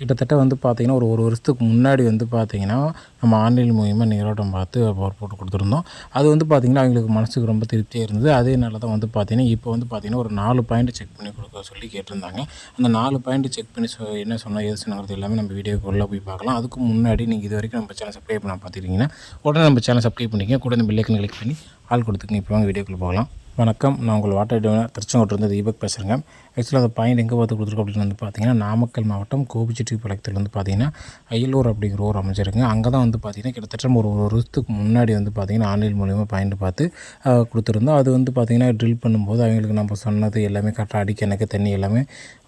கிட்டத்தட்ட வந்து பார்த்திங்கன்னா ஒரு ஒரு வருஷத்துக்கு முன்னாடி வந்து பார்த்திங்கன்னா நம்ம ஆன்லைன் மூலியமாக நீரோட்டம் பார்த்து பவர் போட்டு கொடுத்துருந்தோம். அது வந்து பார்த்திங்கன்னா அவங்களுக்கு மனசுக்கு ரொம்ப திருப்தியாக இருந்தது. அதேனால தான் வந்து பார்த்திங்கன்னா இப்போ வந்து பார்த்திங்கன்னா ஒரு நாலு பாயிண்ட் செக் பண்ணி கொடுக்க சொல்லி கேட்டிருந்தாங்க. அந்த நாலு பாயிண்ட் செக் பண்ணி சொ என்ன சொன்னால் எது சொன்னாங்கிறது எல்லாமே நம்ம வீடியோக்குள்ளே போய் பார்க்கலாம். அதுக்கு முன்னாடி நீங்கள் இது வரைக்கும் நம்ம சேனல் சப்ஸ்கிரைப் பண்ண பார்த்துருக்கீங்கன்னா உடனே நம்ம சேனல் சப்ஸ்கிரைப் பண்ணிக்கங்க. கூட இந்த பில்லைக்கன் கிளிக் பண்ணி ஆள் கொடுத்துக்கங்க. இப்போ வாங்க வீடியோக்குள்ளே போகலாம். வணக்கம். நான் உங்கள் வாட்டர் டிவினர் திருச்செங்கோட்டிலிருந்து தீபக் பேசுகிறேங்க ஆக்சுவலாக அந்த பாயிண்ட் எங்கே பார்த்து கொடுத்துருக்கோம் அப்படின்னு வந்து பார்த்தீங்கன்னா நாமக்கல் மாவட்டம் கோபிச்செட்டிப்பாளையத்தில் வந்து பார்த்தீங்கன்னா அயலூர் அப்படிங்கிற ஊர் அமைச்சிருக்குங்க அங்கே தான் வந்து பார்த்தீங்கன்னா கிட்டத்தட்ட ஒரு ஒரு வருஷத்துக்கு முன்னாடி வந்து பார்த்தீங்கன்னா ஆன்லைன் மூலியமாக பாயிண்ட் பார்த்து கொடுத்துருந்தோம். அது வந்து பார்த்தீங்கன்னா ட்ரில் பண்ணும்போது அவங்களுக்கு நம்ம சொன்னது எல்லாமே கரெக்டாக அடிக்க எனக்கு தண்ணி எல்லாமே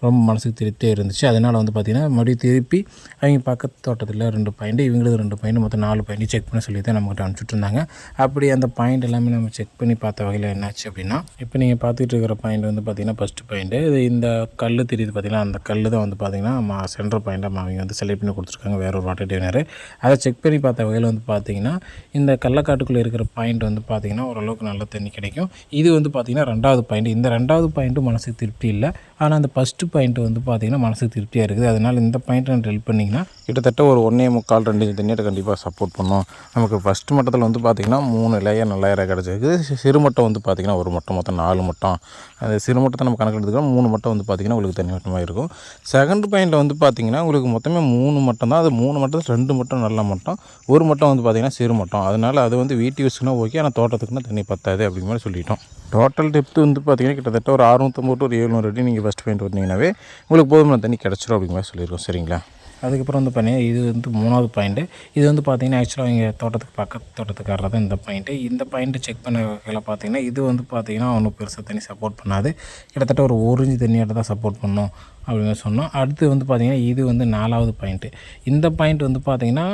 ரொம்ப மனசுக்கு திருப்தியாக இருந்துச்சு. அதனால் வந்து பார்த்தீங்கன்னா மறுபடியும் திருப்பி அவங்க பக்கத்து தோட்டத்தில் ரெண்டு பாயிண்ட் இவங்களுக்கு ரெண்டு பாயிண்ட் மொத்தம் நாலு பாயிண்ட் செக் பண்ண சொல்லி தான் நம்மகிட்ட அனுப்பிச்சுட்டு இருந்தாங்க. அப்படி அந்த பாயிண்ட் எல்லாமே நம்ம செக் பண்ணி பார்த்த வகையில் என்னாச்சு அப்படின்னா? இப்போ நீங்கள் பார்த்துட்டு இருக்கிற பாயிண்ட் வந்து பார்த்தீங்கன்னா ஃபஸ்ட்டு பாயிண்ட்டு இது இந்த கல் தெரியுது பார்த்தீங்கன்னா அந்த கல் தான் வந்து பார்த்தீங்கன்னா மா சென்டர் பாயிண்ட்டாக அவங்க வந்து செலக்ட் பண்ணி கொடுத்துருக்காங்க வேற ஒரு வாட்டர் டிவினர் அதை செக் பண்ணி பார்த்த வகையில் வந்து பார்த்தீங்கன்னா இந்த கள்ளக்காட்டுக்குள்ளே இருக்கிற பாயிண்ட் வந்து பார்த்தீங்கன்னா ஓரளவுக்கு நல்ல தண்ணி கிடைக்கும். இது வந்து பார்த்தீங்கன்னா ரெண்டாவது பாயிண்ட் இந்த ரெண்டாவது பாயிண்ட்டும் மனசுக்கு திருப்தி இல்லை. ஆனால் அந்த ஃபஸ்ட்டு பாயிண்ட் வந்து பார்த்தீங்கன்னா மனசுக்கு திருப்தியாக இருக்குது. அதனால் இந்த பாயிண்ட்டை ட்ரில் பண்ணிங்கன்னா கிட்டத்தட்ட ஒரு ஒன்றே முக்கால் ரெண்டு தண்ணியை கண்டிப்பாக சப்போர்ட் பண்ணும். நமக்கு ஃபஸ்ட்டு மட்டத்தில் வந்து பார்த்திங்கன்னா மூணு லேயர் நல்ல லேயராக கிடச்சிருக்கு. சிறு மட்டம் வந்து பார்த்திங்கன்னா ஒரு மட்டம் மொத்தம் நாலு மட்டம் அது சிறு மட்டத்தை நம்ம கணக்கில் எடுத்துக்கலாம். மூணு மட்டம் வந்து பார்த்திங்கன்னா உங்களுக்கு தனி மட்டமாக இருக்கும். செகண்ட் பாயிண்ட்டில் வந்து பார்த்திங்கன்னா உங்களுக்கு மொத்தமே மூணு மட்டம் தான். அது மூணு மட்டத்தில் ரெண்டு மட்டம் நல்ல மட்டம் ஒரு மட்டம் வந்து பார்த்திங்கன்னா சிறு மட்டம் அதனால் அது வந்து வீட்டு யூஸ்க்குனா ஓகே ஆனால் தோட்டத்துக்குன்னா தண்ணி பத்தாது அப்படிங்கிற மாதிரி சொல்லிட்டோம். டோட்டல் டெப்த்து வந்து பார்த்திங்கன்னா கிட்டத்தட்ட ஒரு அறுநூத்தம்பது டு ஒரு ஏழ்நூறு அடி நீங்கள் ஃபஸ்ட் பாயிண்ட் வந்தீங்கன்னாவே உங்களுக்கு போதுமான தண்ணி கிடச்சிரும் அப்படிங்கிற மாதிரி சொல்லியிருக்கோம். சரிங்களா? அதுக்கப்புறம் வந்து பார்த்தீங்கன்னா இது வந்து மூணாவது பாயிண்ட்டு இது வந்து பார்த்தீங்கன்னா ஆக்சுவலாக இங்கே தோட்டத்துக்கு பக்கத்து தோட்டத்துக்காரர் தான் இந்த பாயிண்ட்டு இந்த பாயிண்ட்டு செக் பண்ண வகையில் பார்த்தீங்கன்னா இது வந்து பார்த்தீங்கன்னா ஒன்றும் பெருசாக தண்ணி சப்போர்ட் பண்ணாது. கிட்டத்தட்ட ஒரு ஒரு இன்ச்சு தண்ணியாட்ட தான் சப்போர்ட் பண்ணும். அப்படின்னு சொன்னோம். அடுத்து வந்து பார்த்திங்கன்னா இது வந்து நாலாவது பாயிண்ட்டு இந்த பாயிண்ட் வந்து பார்த்திங்கன்னா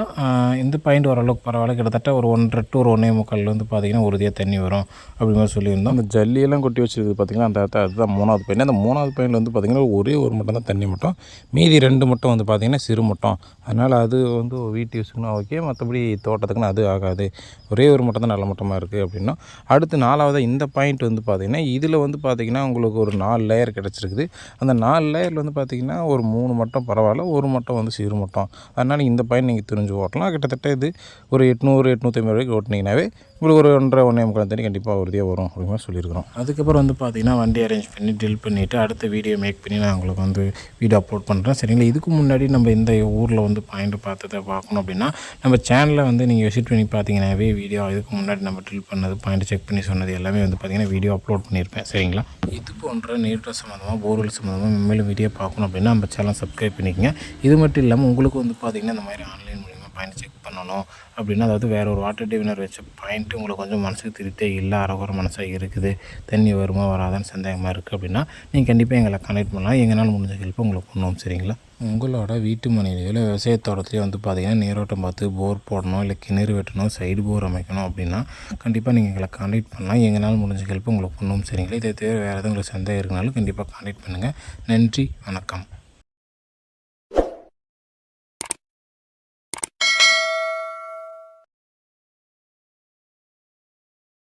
இந்த பாயிண்ட் ஓரளவுக்கு பரவாயில்ல. கிட்டத்தட்ட ஒரு ஒன்றரை டு ஒரு ஒன்றே முக்கால் வந்து பார்த்திங்கன்னா உறுதியாக தண்ணி வரும் அப்படிங்கிற மாதிரி சொல்லியிருந்தோம். அந்த ஜல்லியெல்லாம் கொட்டி வச்சிருக்கு பார்த்திங்கன்னா அந்த இடத்த அதுதான் மூணாவது பாயிண்ட் அந்த மூணாவது பாயிண்ட் வந்து பார்த்திங்கன்னா ஒரே ஒரு மட்டும் தான் தண்ணி மட்டும். மீதி ரெண்டு மட்டும் வந்து பார்த்திங்கன்னா சிறு மட்டும். அதனால் அது வந்து வீட்டு யூஸுக்குன்னா ஓகே மற்றபடி தோட்டத்துக்குன்னு அது ஆகாது. ஒரே ஒரு மட்டும் தான் நல்ல மட்டமாக இருக்குது அப்படின்னா. அடுத்து நாலாவது இந்த பாயிண்ட் வந்து பார்த்திங்கன்னா இதில் வந்து பார்த்திங்கன்னா உங்களுக்கு ஒரு நாலு லேயர் கிடச்சிருக்குது. அந்த நாலு லேயரில் வந்து பார்த்திங்கன்னா ஒரு மூணு மட்டம் பரவாயில்ல ஒரு மட்டம் வந்து சிறு மட்டம். அதனால் இந்த பாயிண்ட் நீங்கள் தெரிஞ்சு ஓட்டலாம். கிட்டத்தட்ட இது ஒரு எட்நூறு எட்நூற்றி ஐம்பது வரைக்கும் ஓட்டினீங்கன்னாவே உங்களுக்கு ஒரு ஒன்றரை ஒன்றே முக்கால் தண்ணி கண்டிப்பாக உறுதியாக வரும் அப்படிங்கிற மாதிரி சொல்லியிருக்கிறோம். அதுக்கப்புறம் வந்து பார்த்திங்கன்னா வண்டி அரேஞ்ச் பண்ணி ட்ரில் பண்ணிவிட்டு அடுத்த வீடியோ மேக் பண்ணி நான் உங்களுக்கு வந்து வீடியோ அப்லோட் பண்ணுறேன் சரிங்களா இதுக்கு முன்னாடி நம்ம இந்த ஊரில் வந்து பாயிண்ட் பார்த்ததை பார்க்கணும் அப்படின்னா நம்ம சேனலில் வந்து நீங்கள் விசிட் பண்ணி பார்த்தீங்கன்னாவே வீடியோ இதுக்கு முன்னாடி நம்ம ட்ரில் பண்ணது பாயிண்ட் செக் பண்ணி சொன்னது எல்லாமே வந்து பார்த்திங்கன்னா வீடியோ அப்லோட் பண்ணியிருப்பேன். சரிங்களா? இது போன்ற நீர்வ சம்மந்தமாக போர்வெல் சம்மந்தமாக மேலும் வீடியோ பார்க்கணும் அப்படின்னா நம்ம சேனல் சப்ஸ்கிரைப் பண்ணிக்கங்க. இது மட்டும் இல்லாமல் உங்களுக்கு வந்து பார்த்திங்கன்னா இந்த மாதிரி ஆன்லைன் பாயிண்ட் செக் பண்ணணும். அப்படின்னா அதாவது வேறு ஒரு வாட்டர் டிவினர் வச்ச பாயிண்ட்டு உங்களுக்கு கொஞ்சம் மனசுக்கு திருப்தியே இல்லை அரகுற மனசாக இருக்குது. தண்ணி வருமா வராதான்னு சந்தேகமாக இருக்குது அப்படின்னா நீங்கள் கண்டிப்பாக எங்களை கனெக்ட் பண்ணலாம். எங்களால் முடிஞ்ச ஹெல்ப் உங்களுக்கு பண்ணுவோம் சரிங்களா? உங்களோட வீட்டு மனையிலையோ இல்லை விவசாயத்தோட்டத்துலையோ வந்து பார்த்தீங்கன்னா நீரோட்டம் பார்த்து போர் போடணும் இல்லை கிணறு வெட்டணும் சைடு போர் அமைக்கணும் அப்படின்னா கண்டிப்பாக நீங்கள் எங்களை கான்டாக்ட் பண்ணலாம். எங்களால் முடிஞ்ச ஹெல்ப் உங்களுக்கு பண்ணுவோம் சரிங்களா? இதை தவிர வேறு எதுவும் உங்களுக்கு சந்தேகம் இருக்கனாலும் கண்டிப்பாக கான்டாக்ட் பண்ணுங்கள் நன்றி வணக்கம்.